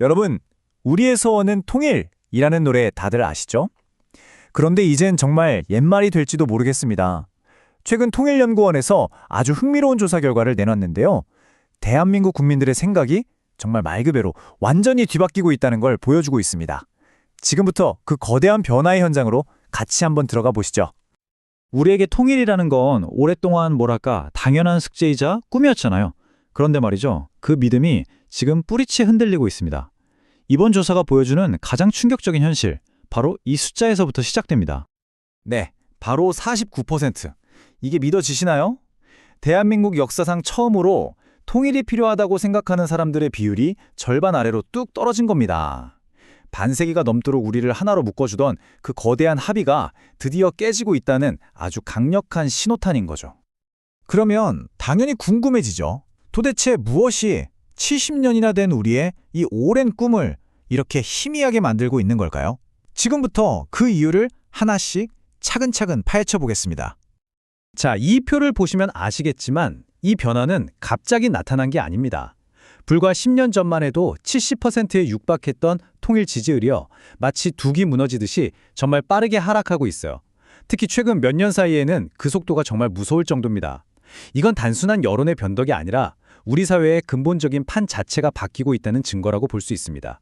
여러분, 우리의 소원은 통일이라는 노래 다들 아시죠? 그런데 이젠 정말 옛말이 될지도 모르겠습니다. 최근 통일연구원에서 아주 흥미로운 조사 결과를 내놨는데요. 대한민국 국민들의 생각이 정말 말 그대로 완전히 뒤바뀌고 있다는 걸 보여주고 있습니다. 지금부터 그 거대한 변화의 현장으로 같이 한번 들어가 보시죠. 우리에게 통일이라는 건 오랫동안 뭐랄까 당연한 숙제이자 꿈이었잖아요. 그런데 말이죠. 그 믿음이 지금 뿌리채 흔들리고 있습니다. 이번 조사가 보여주는 가장 충격적인 현실, 바로 이 숫자에서부터 시작됩니다. 네, 바로 49%. 이게 믿어지시나요? 대한민국 역사상 처음으로 통일이 필요하다고 생각하는 사람들의 비율이 절반 아래로 뚝 떨어진 겁니다. 반세기가 넘도록 우리를 하나로 묶어주던 그 거대한 합의가 드디어 깨지고 있다는 아주 강력한 신호탄인 거죠. 그러면 당연히 궁금해지죠. 도대체 무엇이 70년이나 된 우리의 이 오랜 꿈을 이렇게 희미하게 만들고 있는 걸까요? 지금부터 그 이유를 하나씩 차근차근 파헤쳐 보겠습니다. 자, 이 표를 보시면 아시겠지만 이 변화는 갑자기 나타난 게 아닙니다. 불과 10년 전만 해도 70%에 육박했던 통일 지지율이요. 마치 둑이 무너지듯이 정말 빠르게 하락하고 있어요. 특히 최근 몇 년 사이에는 그 속도가 정말 무서울 정도입니다. 이건 단순한 여론의 변덕이 아니라 우리 사회의 근본적인 판 자체가 바뀌고 있다는 증거라고 볼 수 있습니다.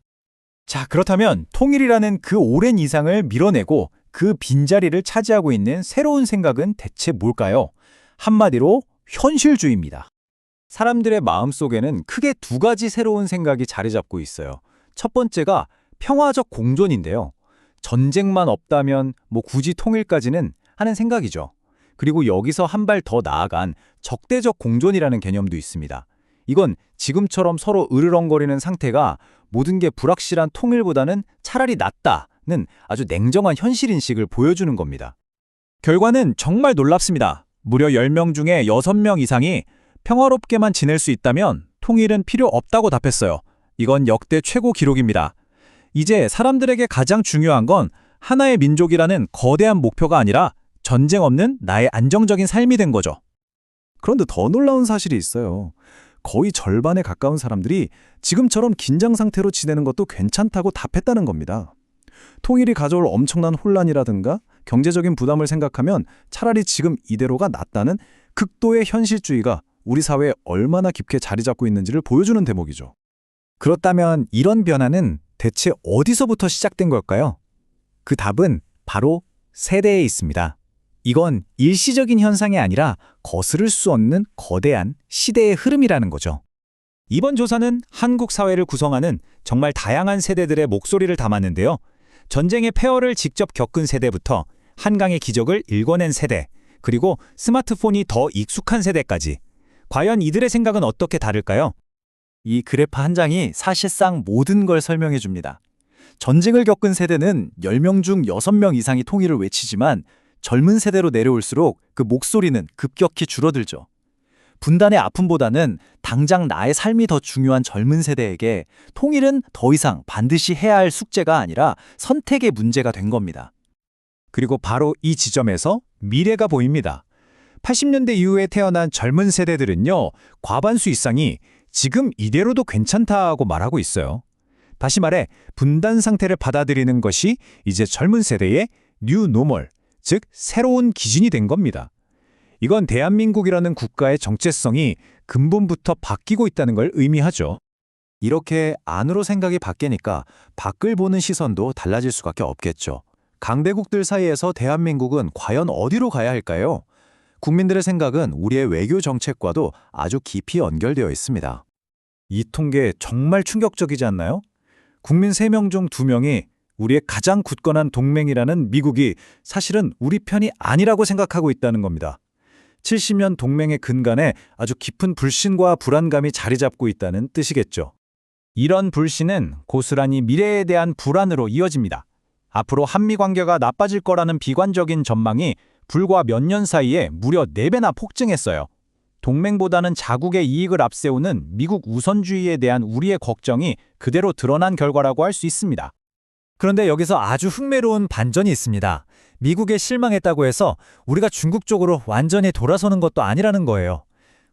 자, 그렇다면 통일이라는 그 오랜 이상을 밀어내고 그 빈자리를 차지하고 있는 새로운 생각은 대체 뭘까요? 한마디로 현실주의입니다. 사람들의 마음속에는 크게 두 가지 새로운 생각이 자리 잡고 있어요. 첫 번째가 평화적 공존인데요. 전쟁만 없다면 뭐 굳이 통일까지는 하는 생각이죠. 그리고 여기서 한 발 더 나아간 적대적 공존이라는 개념도 있습니다. 이건 지금처럼 서로 으르렁거리는 상태가 모든 게 불확실한 통일보다는 차라리 낫다는 아주 냉정한 현실인식을 보여주는 겁니다. 결과는 정말 놀랍습니다. 무려 10명 중에 6명 이상이 평화롭게만 지낼 수 있다면 통일은 필요 없다고 답했어요. 이건 역대 최고 기록입니다. 이제 사람들에게 가장 중요한 건 하나의 민족이라는 거대한 목표가 아니라 전쟁 없는 나의 안정적인 삶이 된 거죠. 그런데 더 놀라운 사실이 있어요. 거의 절반에 가까운 사람들이 지금처럼 긴장 상태로 지내는 것도 괜찮다고 답했다는 겁니다. 통일이 가져올 엄청난 혼란이라든가 경제적인 부담을 생각하면 차라리 지금 이대로가 낫다는 극도의 현실주의가 우리 사회에 얼마나 깊게 자리 잡고 있는지를 보여주는 대목이죠. 그렇다면 이런 변화는 대체 어디서부터 시작된 걸까요? 그 답은 바로 세대에 있습니다. 이건 일시적인 현상이 아니라 거스를 수 없는 거대한 시대의 흐름이라는 거죠. 이번 조사는 한국 사회를 구성하는 정말 다양한 세대들의 목소리를 담았는데요. 전쟁의 폐허를 직접 겪은 세대부터 한강의 기적을 읽어낸 세대, 그리고 스마트폰이 더 익숙한 세대까지. 과연 이들의 생각은 어떻게 다를까요? 이 그래프 한 장이 사실상 모든 걸 설명해 줍니다. 전쟁을 겪은 세대는 10명 중 6명 이상이 통일을 외치지만 젊은 세대로 내려올수록 그 목소리는 급격히 줄어들죠. 분단의 아픔보다는 당장 나의 삶이 더 중요한 젊은 세대에게 통일은 더 이상 반드시 해야 할 숙제가 아니라 선택의 문제가 된 겁니다. 그리고 바로 이 지점에서 미래가 보입니다. 80년대 이후에 태어난 젊은 세대들은요, 과반수 이상이 지금 이대로도 괜찮다고 말하고 있어요. 다시 말해, 분단 상태를 받아들이는 것이 이제 젊은 세대의 뉴 노멀, 즉 새로운 기준이 된 겁니다. 이건 대한민국이라는 국가의 정체성이 근본부터 바뀌고 있다는 걸 의미하죠. 이렇게 안으로 생각이 바뀌니까 밖을 보는 시선도 달라질 수밖에 없겠죠. 강대국들 사이에서 대한민국은 과연 어디로 가야 할까요? 국민들의 생각은 우리의 외교 정책과도 아주 깊이 연결되어 있습니다. 이 통계 정말 충격적이지 않나요? 국민 3명 중 2명이 우리의 가장 굳건한 동맹이라는 미국이 사실은 우리 편이 아니라고 생각하고 있다는 겁니다. 70년 동맹의 근간에 아주 깊은 불신과 불안감이 자리 잡고 있다는 뜻이겠죠. 이런 불신은 고스란히 미래에 대한 불안으로 이어집니다. 앞으로 한미 관계가 나빠질 거라는 비관적인 전망이 불과 몇 년 사이에 무려 4배나 폭증했어요. 동맹보다는 자국의 이익을 앞세우는 미국 우선주의에 대한 우리의 걱정이 그대로 드러난 결과라고 할 수 있습니다. 그런데 여기서 아주 흥미로운 반전이 있습니다. 미국에 실망했다고 해서 우리가 중국 쪽으로 완전히 돌아서는 것도 아니라는 거예요.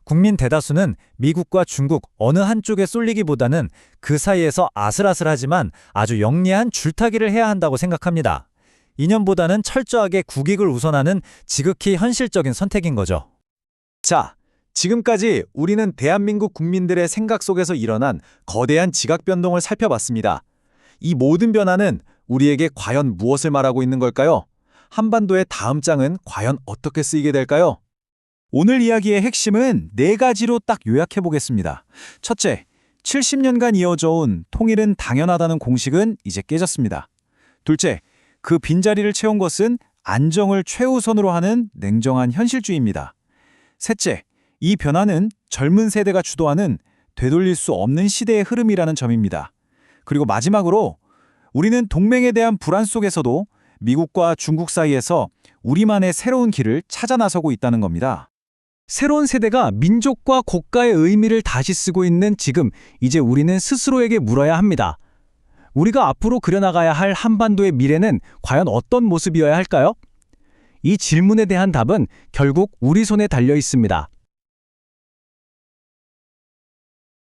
국민 대다수는 미국과 중국 어느 한쪽에 쏠리기보다는 그 사이에서 아슬아슬하지만 아주 영리한 줄타기를 해야 한다고 생각합니다. 이념보다는 철저하게 국익을 우선하는 지극히 현실적인 선택인 거죠. 자, 지금까지 우리는 대한민국 국민들의 생각 속에서 일어난 거대한 지각 변동을 살펴봤습니다. 이 모든 변화는 우리에게 과연 무엇을 말하고 있는 걸까요? 한반도의 다음 장은 과연 어떻게 쓰이게 될까요? 오늘 이야기의 핵심은 네 가지로 딱 요약해 보겠습니다. 첫째, 70년간 이어져 온 통일은 당연하다는 공식은 이제 깨졌습니다. 둘째, 그 빈자리를 채운 것은 안정을 최우선으로 하는 냉정한 현실주의입니다. 셋째, 이 변화는 젊은 세대가 주도하는 되돌릴 수 없는 시대의 흐름이라는 점입니다. 그리고 마지막으로 우리는 동맹에 대한 불안 속에서도 미국과 중국 사이에서 우리만의 새로운 길을 찾아 나서고 있다는 겁니다. 새로운 세대가 민족과 국가의 의미를 다시 쓰고 있는 지금 이제 우리는 스스로에게 물어야 합니다. 우리가 앞으로 그려나가야 할 한반도의 미래는 과연 어떤 모습이어야 할까요? 이 질문에 대한 답은 결국 우리 손에 달려 있습니다.